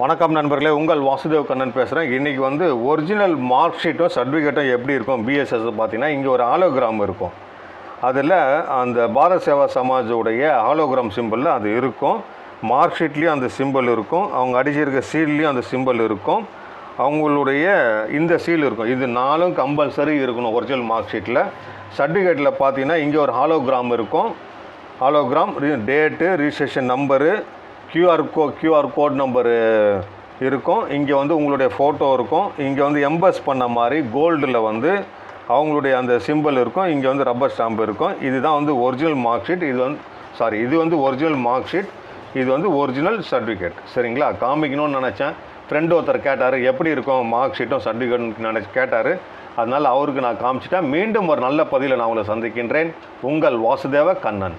வணக்கம் நண்பர்களே உங்கள் வாசுதேவ் கண்ணன் பேசுகிறேன் இன்றைக்கி வந்து ஒரிஜினல் மார்க் ஷீட்டும் சர்டிஃபிகேட்டும் எப்படி இருக்கும்? பிஎஸ்எஸ் பார்த்தீங்கன்னா இங்கே ஒரு ஆலோகிராம் இருக்கும். அதில் அந்த பாரத் சேவா சமாஜோடைய ஆலோகிராம் சிம்பிளில் அது இருக்கும். மார்க் ஷீட்லேயும் அந்த சிம்பிள் இருக்கும். அவங்க அடிச்சிருக்க சீல்லையும் அந்த சிம்பிள் இருக்கும். அவங்களுடைய இந்த சீல் இருக்கும். இது நாலும் கம்பல்சரி இருக்கணும் ஒரிஜினல் மார்க் ஷீட்டில் சர்டிஃபிகேட்டில் பார்த்தீங்கன்னா இங்கே ஒரு ஹாலோகிராம் இருக்கும். Hologram date registration number QR co QR code number இருக்கும். இங்கே வந்து உங்களுடைய ஃபோட்டோ இருக்கும். இங்கே வந்து எம்பஸ் பண்ண மாதிரி கோல்டில் வந்து அவங்களுடைய அந்த சிம்பிள் இருக்கும். இங்கே வந்து ரப்பர் ஸ்டாம்ப் இருக்கும். இதுதான் வந்து ஒரிஜினல் மார்க் ஷீட் இது வந்து சாரி இது வந்து ஒரிஜினல் மார்க் ஷீட் இது வந்து ஒரிஜினல் சர்டிஃபிகேட் சரிங்களா? காமிக்கணும்னு நினச்சேன். ஃப்ரெண்டு ஒருத்தர் கேட்டார் எப்படி இருக்கும் மார்க் ஷீட்டும் சர்டிஃபிகேட்னு நினச்சி கேட்டார். அதனால் அவருக்கு நான் காமிச்சிட்டேன். மீண்டும் ஒரு நல்ல பதிவில் நான் உங்களை சந்திக்கின்றேன். உங்கள் வாசுதேவ கண்ணன்.